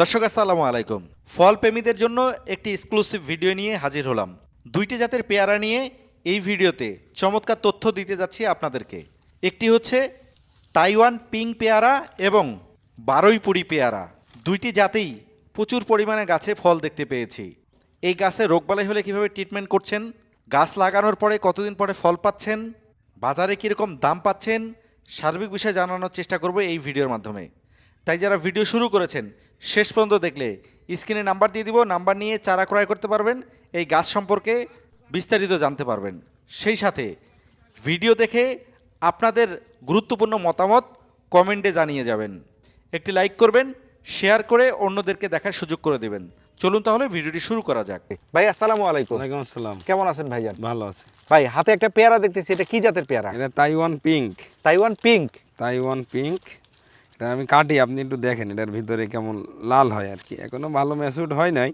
দর্শক, আসসালামু আলাইকুম। ফল প্রেমীদের জন্য একটি এক্সক্লুসিভ ভিডিও নিয়ে হাজির হলাম। দুইটি জাতের পেয়ারা নিয়ে এই ভিডিওতে চমৎকার তথ্য দিতে যাচ্ছি আপনাদেরকে। একটি হচ্ছে তাইওয়ান পিং পেয়ারা এবং বারুইপুরি পেয়ারা। দুইটি জাতেই প্রচুর পরিমাণে গাছে ফল দেখতে পেয়েছি। এই গাছে রোগবালাই হলে কীভাবে ট্রিটমেন্ট করছেন? গাছ লাগানোর পরে কতদিন পরে ফল পাচ্ছেন? বাজারে কীরকম দাম পাচ্ছেন? সার্বিক বিষয়ে জানানোর চেষ্টা করব এই ভিডিওর মাধ্যমে। তাই যারা ভিডিও শুরু করেছেন শেষ পর্যন্ত দেখলে স্ক্রিনে নাম্বার দিয়ে দিব নাম্বার নিয়ে চারা ক্রয় করতে পারবেন এই গাছ সম্পর্কে বিস্তারিত জানতে পারবেন। সেই সাথে ভিডিও দেখে আপনাদের গুরুত্বপূর্ণ মতামত কমেন্টে জানিয়ে যাবেন। একটি লাইক করবেন শেয়ার করে অন্যদেরকে দেখার সুযোগ করে দেবেন। চলুন তাহলে ভিডিওটি শুরু করা যাক। ভাই আসসালামু আলাইকুম। ওয়ালাইকুম আসসালাম। কেমন আছেন ভাইজান? ভালো আছে। ভাই হাতে একটা পেয়ারা দেখতেছি এটা কি জাতের পেয়ারা? এটা Taiwan pink. Taiwan pink. Taiwan pink. এটা আমি কাটি আপনি একটু দেখেন এটার ভিতরে কেমন লাল হয় আর কি। এখনও ভালো ম্যাচুড হয় নাই।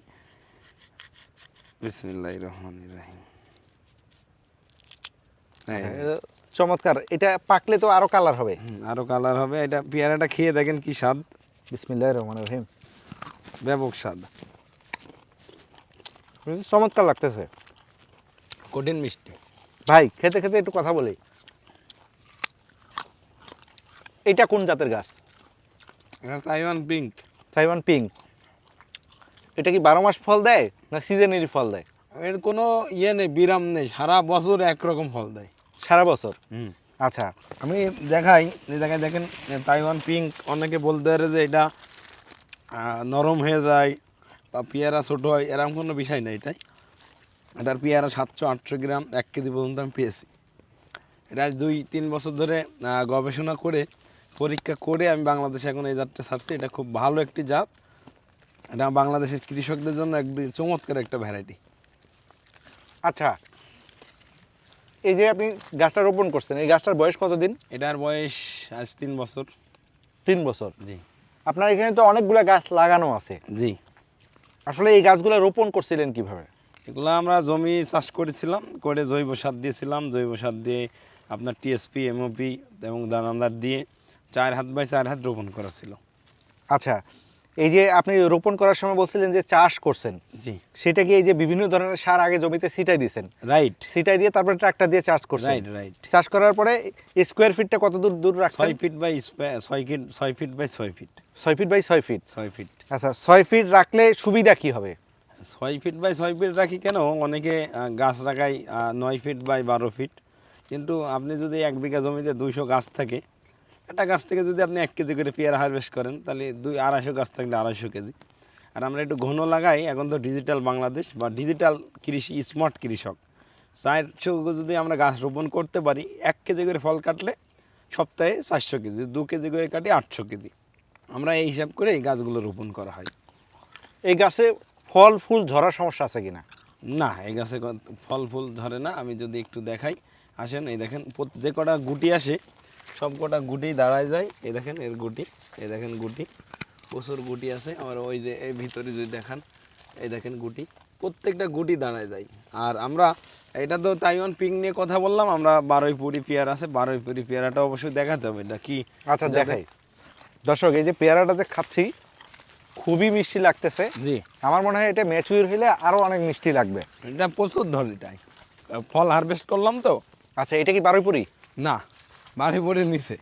বিসমিল্লাহ রহমান রাহিম। চমৎকার। এটা পাকলে তো আরও কালার হবে। আরও কালার হবে। এটা পেয়ারাটা খেয়ে দেখেন কি স্বাদ। বিসমিল্লাহির রহমানির রহিম। ব্যাপক স্বাদ। চমৎকার লাগতেছে। কঠিন মিষ্টি। ভাই খেতে খেতে একটু কথা বলি। এটা কোন জাতের গাছ? তাইওয়ান পিঙ্ক তাইওয়ান পিঙ্ক এটা কি বারো মাস ফল দেয় না সিজনেরই ফল দেয়? এর কোনো ইয়ে নেই বিরাম নেই সারা বছর একরকম ফল দেয়। সারা বছর? হুম। আচ্ছা আমি দেখাই এই জায়গায় দেখেন তাইওয়ান পিঙ্ক অনেকে বলতে পারে যে এটা নরম হয়ে যায় বা পেয়ারা ছোটো হয় এরকম কোনো বিষয় নেই তাই এটার পেয়ারা সাতশো আটশো গ্রাম এক কেজি পর্যন্ত আমি পেয়েছি। এটা আজ দুই তিন বছর ধরে গবেষণা করে পরীক্ষা করে আমি বাংলাদেশে এখন এই জাতটা ছাড়ছি। এটা খুব ভালো একটি জাত। এটা বাংলাদেশের কৃষকদের জন্য একদম চমৎকার একটা ভ্যারাইটি আচ্ছা এই যে আপনি গাছটা রোপণ করছেন এই গাছটার বয়স কতদিন? এটার বয়স আজ তিন বছর। তিন বছর? জি। আপনার এখানে তো অনেকগুলো গাছ লাগানো আছে। জি। আসলে এই গাছগুলো রোপণ করছিলেন কীভাবে? এগুলো আমরা জমি চাষ করেছিলাম করে জৈব সার দিয়েছিলাম। জৈব সার দিয়ে আপনার টিএসপি এমওপি এবং দানাদার দিয়ে চার হাত বাই চার হাত রোপণ করা ছিল। আচ্ছা এই যে আপনি রোপণ করার সময় বলছিলেন যে চাষ করছেন জি। সেটা কি এই যে বিভিন্ন ধরনের সার আগে জমিতে ছিটাই দিয়েছেন রাইট ছিটাই দিয়ে তারপরে ট্রাক্টর দিয়ে চাষ করছেন। রাইট রাইট চাষ করার পরে স্কোয়ার ফিটটা কত দূর দূর রাখছেন? ছয় ফিট বাই ছয় ফিট ছয় ফিট বাই ছয় ফিট ছয় ফিট বাই ছয় ফিট ছয় ফিট আচ্ছা ছয় ফিট রাখলে সুবিধা কি হবে? ছয় ফিট বাই ছয় ফিট রাখি কেন? অনেকে গাছ রাখাই আহ, নয় ফিট বাই বারো ফিট কিন্তু আপনি যদি এক বিঘা জমিতে দুইশো গাছ থাকে একটা গাছ থেকে যদি আপনি এক কেজি করে পেয়ারা হারভেস্ট করেন তাহলে দুই আড়াইশো গাছ থাকলে আড়াইশো কেজি। আর আমরা একটু ঘন লাগাই এখন তো ডিজিটাল বাংলাদেশ বা ডিজিটাল কৃষি স্মার্ট কৃষক। চারশো যদি আমরা গাছ রোপণ করতে পারি এক কেজি করে ফল কাটলে সপ্তাহে চারশো কেজি দু কেজি করে কাটি আটশো কেজি। আমরা এই হিসাব করে এই গাছগুলো রোপণ করা হয়। এই গাছে ফল ফুল ঝরার সমস্যা আছে কি না না এই গাছে ফল ফুল ধরে না। আমি যদি একটু দেখাই আসেন এই দেখেন যে কটা গুটি আসে সব কটা গুটি দাঁড়ায় যায়। এই দেখেন এর গুটি এই দেখেন গুটি প্রচুর গুটি আছে। আমার ওই যে এই ভিতরে যদি দেখান এই দেখেন গুটি প্রত্যেকটা গুটি দাঁড়ায় যায়। আর আমরা এটা তো তাইওয়ান পিং নিয়ে কথা বললাম আমরা বারোই পুরি পেয়ার আছে বারোই পুরি পেয়ারাটা অবশ্যই দেখাতে হবে এটা কি? আচ্ছা দেখাই। দর্শক এই যে পেয়ারাটা যে খাচ্ছি খুবই মিষ্টি লাগতেছে। জি। আমার মনে হয় এটা ম্যাচুর হলে আরও অনেক মিষ্টি লাগবে। এটা প্রচুর ধরে এটাই ফল হারভেস্ট করলাম তো। আচ্ছা এটা কি বারুইপুরি? না। বারোই পুরির নিচে।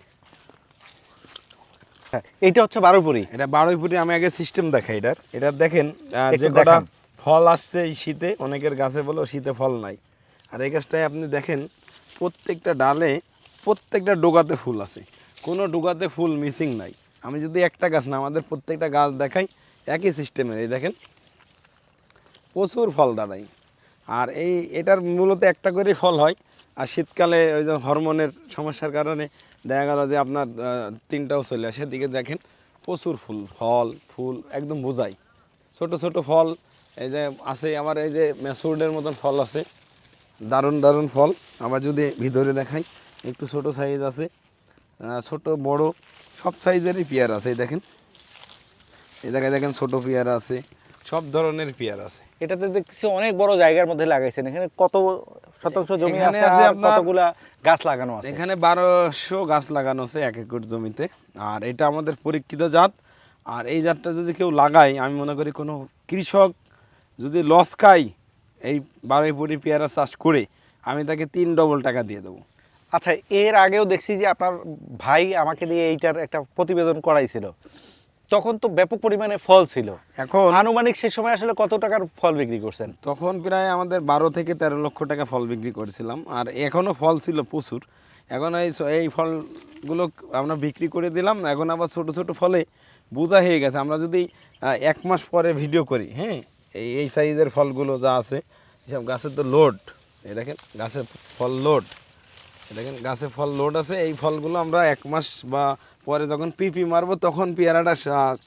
হ্যাঁ, এইটা হচ্ছে বারুইপুরি এটা বারোই ফুটে আমি আগে সিস্টেম দেখাই এটার। এটা দেখেন যে কটা ফল আসছে এই শীতে অনেকের গাছে বলো শীতে ফল নাই। আর এই গাছটায় আপনি দেখেন প্রত্যেকটা ডালে প্রত্যেকটা ডোগাতে ফুল আছে। কোনো ডোগাতে ফুল মিসিং নাই। আমি যদি একটা গাছ না আমাদের প্রত্যেকটা গাছ দেখাই একই সিস্টেমের এই দেখেন প্রচুর ফল দাঁড়ায় আর এই এটার মূলত একটা করে ফল হয়। আর শীতকালে ওই যে হরমোনের সমস্যার কারণে দেখা গেল যে আপনার তিনটাও চলে আসে। দিকে দেখেন প্রচুর ফুল, ফল, ফুল একদম বোঝাই। ছোট ছোট ফল, এই যে আছে আমার এই যে ম্যাসুর্ডের মতন ফল আছে। দারুণ দারুণ ফল। আবার যদি ভিতরে দেখাই, একটু ছোট সাইজ আছে ছোট, বড়, সব সাইজেরই পেয়ার আছে। এই দেখেন, এই জায়গায় দেখেন ছোট পেয়ারা আছে। সব ধরনের পেয়ার আছে। এটাতে দেখতেছি অনেক বড় জায়গার মধ্যে লাগাইছেন। এখানে কত শতাংশ জমি আছে আছে আর কতগুলা গাছ লাগানো আছে? এখানে বারোশো গাছ লাগানো আছে এক একর জমিতে। আর এটা আমাদের পরীক্ষিত জাত। আর এই জাতটা যদি কেউ লাগায় আমি মনে করি কোনো কৃষক যদি লস খায় এই বারোইপুরি পেয়ারা চাষ করে আমি তাকে তিন ডবল টাকা দিয়ে দেবো। আচ্ছা এর আগেও দেখছি যে আপনার ভাই আমাকে দিয়ে এইটার একটা প্রতিবেদন করাইছিল। তখন তো ব্যাপক পরিমাণে ফল ছিল। এখন আনুমানিক সে সময় আসলে কত টাকার ফল বিক্রি করছেন? তখন প্রায় আমাদের বারো থেকে তেরো লক্ষ টাকা ফল বিক্রি করেছিলাম আর এখনও ফল ছিল প্রচুর। এখন এই এই ফলগুলো আমরা বিক্রি করে দিলাম এখন আবার ছোট ছোট ফলে বোঝা হয়ে গেছে। আমরা যদি এক মাস পরে ভিডিও করি হ্যাঁ? এই এই সাইজের ফলগুলো যা আছে এসব গাছের তো লোড এই দেখেন গাছের ফল লোড দেখেন গাছে ফল লোড আছে এই ফলগুলো আমরা এক মাস বা পরে যখন পিপি মারবো তখন পেয়ারাটা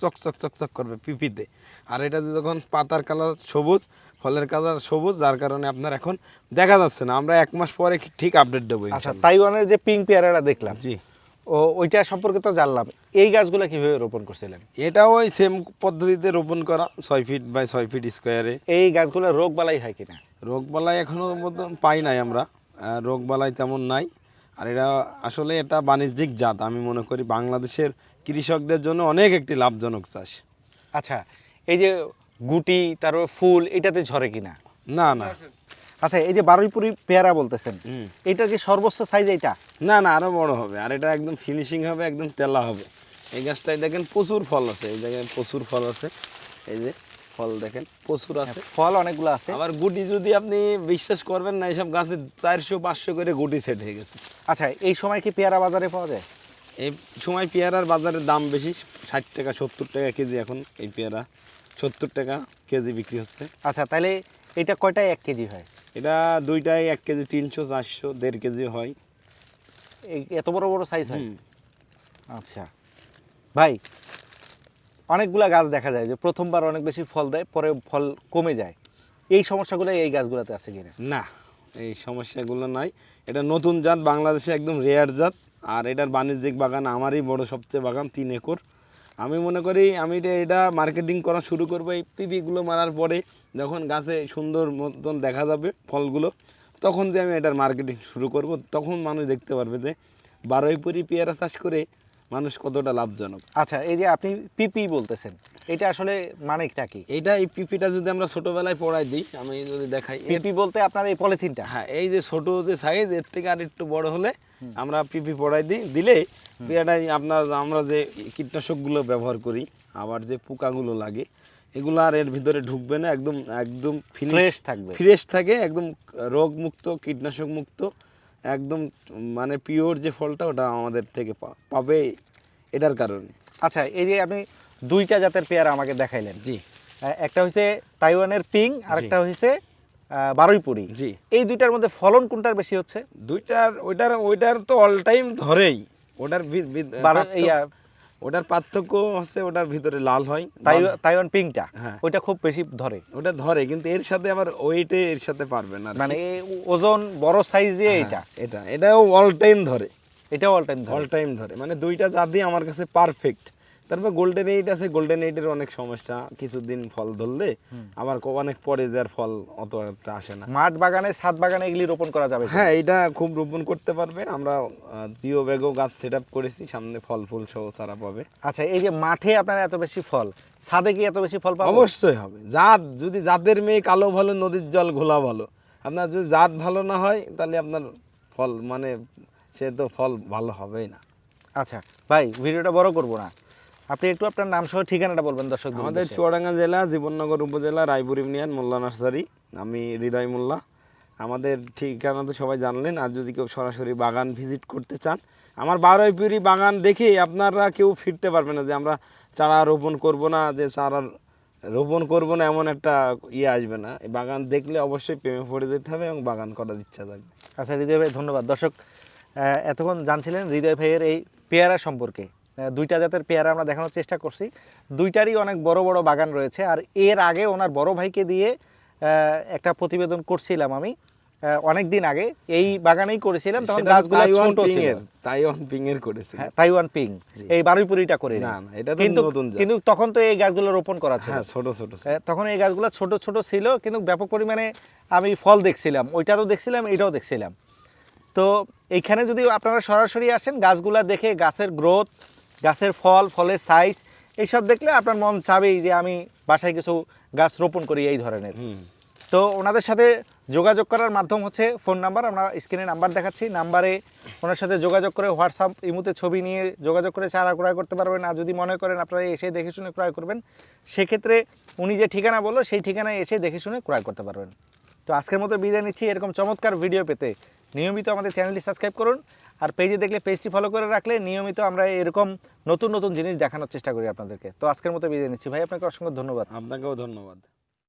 চকচক চকচক করবে পিপিতে। আর এটা যে যখন পাতার কালার সবুজ ফলের কালার সবুজ যার কারণে আপনার এখন দেখা যাচ্ছে না। আমরা এক মাস পরে ঠিক আপডেট দেবো আচ্ছা। তাইওয়ানের যে পিঙ্ক পেয়ারাটা দেখলাম জি। ও ওইটা সম্পর্কে তো জানলাম। এই গাছগুলো কীভাবে রোপণ করছিলেন? এটাও ওই সেম পদ্ধতিতে রোপণ করা ছয় ফিট বাই ছয় ফিট স্কোয়ারে এই গাছগুলো রোগ বালাই হয় কিনা? রোগ বালাই এখনও পাই নাই আমরা। রোগবালাই তেমন নাই। আর এটা আসলে এটা বাণিজ্যিক জাত। আমি মনে করি বাংলাদেশের কৃষকদের জন্য অনেক একটি লাভজনক চাষ। আচ্ছা এই যে গুটি তারপর ফুল এটাতে ঝরে কিনা? না না। আচ্ছা এই যে বারুইপুরি পেয়ারা বলতেছেন। এটা কি সর্বোচ্চ সাইজ এটা না না আরও বড় হবে। আর এটা একদম ফিনিশিং হবে একদম তেলা হবে। এই গাছটায় দেখেন প্রচুর ফল আছে। এই জায়গায় প্রচুর ফল আছে। এই যে ফল দেখেন প্রচুর আছে। ফল অনেকগুলো আছে। আবার গুটি যদি আপনি বিশ্বাস করবেন না এইসব গাছে চারশো পাঁচশো করে গুটি সেট হয়ে গেছে। আচ্ছা এই সময় কি পেয়ারা বাজারে পাওয়া যায়? এই সময় পেয়ারার বাজারের দাম বেশি ষাট টাকা সত্তর টাকা কেজি এখন এই পেয়ারা। সত্তর টাকা কেজি বিক্রি হচ্ছে। আচ্ছা তাহলে এটা কয়টায় এক কেজি হয়? এটা দুইটায় এক কেজি তিনশো চারশো দেড় কেজি হয়। এই এত বড় বড় সাইজ হয়? আচ্ছা। ভাই অনেকগুলা গাছ দেখা যায় যে প্রথমবার অনেক বেশি ফল দেয়, পরে ফল কমে যায়। এই সমস্যাগুলো এই গাছগুলোতে আছে কিনা? না, এই সমস্যাগুলো নাই। এটা নতুন জাত, বাংলাদেশে একদম রেয়ার জাত, আর এটার বাণিজ্যিক বাগান আমারই বড় সবচেয়ে বাগান, তিন একর। আমি মনে করি, আমি এটা- এটা মার্কেটিং করা শুরু করব, এই পিপিগুলো মারার পরে যখন গাছে সুন্দর মতন দেখা যাবে ফলগুলো, তখন যে আমি এটার মার্কেটিং শুরু করব, তখন মানুষ দেখতে পারবে যে বারোইপুরি পেয়ারা চাষ করে মানুষ কতটা লাভজনক। আচ্ছা এই যে আপনি পিপি বলতেছেন এটা আসলে মানেটা কি? এইটা এই পিপিটা যদি আমরা ছোটোবেলায় পড়াই দিই আমি যদি দেখাই পিপি বলতে আপনার এই পলিথিনটা? হ্যাঁ এই যে ছোট যে সাইজ এর থেকে আর একটু বড় হলে আমরা পিপি পড়াই দিই দিলে পেয়ারাটাই আপনার আমরা যে কীটনাশকগুলো ব্যবহার করি আবার যে পোকাগুলো লাগে এগুলো আর এর ভিতরে ঢুকবে না একদম একদম ফ্রেশ থাকবে। ফ্রেশ থাকে একদম রোগ মুক্ত কীটনাশক মুক্ত একদম মানে পিওর যে ফলটা ওটা আমাদের থেকে পাবে এটার কারণে। আচ্ছা এই যে আপনি দুইটা জাতের পেয়ারা আমাকে দেখাইলেন। জি। একটা হয়েছে তাইওয়ানের পিং আর একটা হয়েছে বারুইপুরি। জি। এই দুইটার মধ্যে ফলন কোনটার বেশি হচ্ছে? দুইটার ওইটার ওইটার তো অল টাইম ধরেই। ওটার ওটার পার্থক্য হচ্ছে ওটার ভিতরে লাল হয় তাই- তাইওয়ান পিংটা হ্যাঁ। ওইটা খুব বেশি ধরে। ওটা ধরে কিন্তু এর সাথে আবার ওয়েটে এর সাথে পারবে না মানে ওজন বড় সাইজ দিয়ে হ্যাঁ, এটা। এটা এটাও অল টাইম ধরে। এটাও অল টাইম অল টাইম ধরে। মানে দুইটা জাতই আমার কাছে পারফেক্ট তারপর গোল্ডেন এইট আছে গোল্ডেন এইটের অনেক সমস্যা। কিছুদিন ফল ধরলে আবার অনেক পরে যার ফল অত একটা আসে না। মাঠ বাগানে ছাদ বাগানে এগুলি রোপণ করা যাবে। হ্যাঁ এটা খুব রোপণ করতে পারবে। আমরা জিও ব্যাগও গাছ সেট আপ করেছি সামনে ফল ফুল সহ চারা পাবে। আচ্ছা এই যে মাঠে আপনার এত বেশি ফল ছাদে কি এত বেশি ফল পাবো? অবশ্যই হবে। জাত যদি জাতের মেয়ে কালো ভালো নদীর জল ঘোলা ভালো। আপনার যদি জাত ভালো না হয় তাহলে আপনার ফল মানে সে তো ফল ভালো হবেই না। আচ্ছা ভাই ভিডিওটা বড় করব না। আপনি একটু আপনার নাম সহ ঠিকানাটা বলবেন দর্শক আমাদের চুয়াডাঙ্গা জেলা জীবননগর উপজেলা রায়পুর ইউনিয়ন মোল্লা নার্সারি। আমি হৃদয় মোল্লা। আমাদের ঠিকানা তো সবাই জানলেন। আর যদি কেউ সরাসরি বাগান ভিজিট করতে চান আমার বারোই পিড়ি বাগান দেখে আপনারা কেউ ফিরতে পারবে না যে আমরা চারা রোপণ করব না যে চারা রোপণ করব না এমন একটা ইয়ে আসবে না। এই বাগান দেখলে অবশ্যই প্রেমে পড়ে যেতে হবে এবং বাগান করার ইচ্ছা থাকবে। আচ্ছা হৃদয় ভাই ধন্যবাদ। দর্শক এতক্ষণ জানছিলেন হৃদয় ভাইয়ের এই পেয়ারা সম্পর্কে। দুইটা জাতের পেয়ারা আমরা দেখানোর চেষ্টা করছি। দুইটারই অনেক বড় বড় বাগান রয়েছে আর এর আগে ওনার বড় ভাইকে দিয়ে একটা প্রতিবেদন করছিলাম আমি অনেক দিন আগে। এই বাগানেই করেছিলাম তখন গাছগুলো ছোট ছিল। তাইওয়ান পিংয়ের করেছিল। হ্যাঁ, তাইওয়ান পিং এই বারুইপুরিটা করে না, না, এটা তো কিন্তু নতুন কিন্তু তখন তো এই গাছগুলো রোপণ করা ছিল। হ্যাঁ ছোট ছোট তখন এই গাছগুলো ছোট ছোট ছিল কিন্তু ব্যাপক পরিমাণে আমি ফল দেখছিলাম। ওইটা তো দেখছিলাম এটাও দেখছিলাম। তো এইখানে যদি আপনারা সরাসরি আসেন গাছগুলা দেখে গাছের গ্রোথ গাছের ফল ফলের সাইজ এইসব দেখলে আপনার মন চাবেই যে আমি বাসায় কিছু গাছ রোপণ করি এই ধরনের। তো ওনাদের সাথে যোগাযোগ করার মাধ্যম হচ্ছে ফোন নাম্বার আমরা স্ক্রিনে নাম্বার দেখাচ্ছি। নাম্বারে ওনার সাথে যোগাযোগ করে হোয়াটসঅ্যাপ ইমুতে ছবি নিয়ে যোগাযোগ করে চারা ক্রয় করতে পারবেন। আর যদি মনে করেন আপনারা এসে দেখে শুনে ক্রয় করবেন সেক্ষেত্রে উনি যে ঠিকানা বলল সেই ঠিকানায় এসে দেখে শুনে ক্রয় করতে পারবেন। তো আজকের মতো বিদায় নিচ্ছি। এরকম চমৎকার ভিডিও পেতে নিয়মিত আমাদের চ্যানেলটি সাবস্ক্রাইব করুন আর পেজে দেখলে পেজটি ফলো করে রাখলে নিয়মিত আমরা এরকম নতুন নতুন জিনিস দেখানোর চেষ্টা করি আপনাদেরকে। তো আজকের মতো বিদায় নিচ্ছি। ভাই, আপনাকে অসংখ্য ধন্যবাদ। আপনাকেও ধন্যবাদ।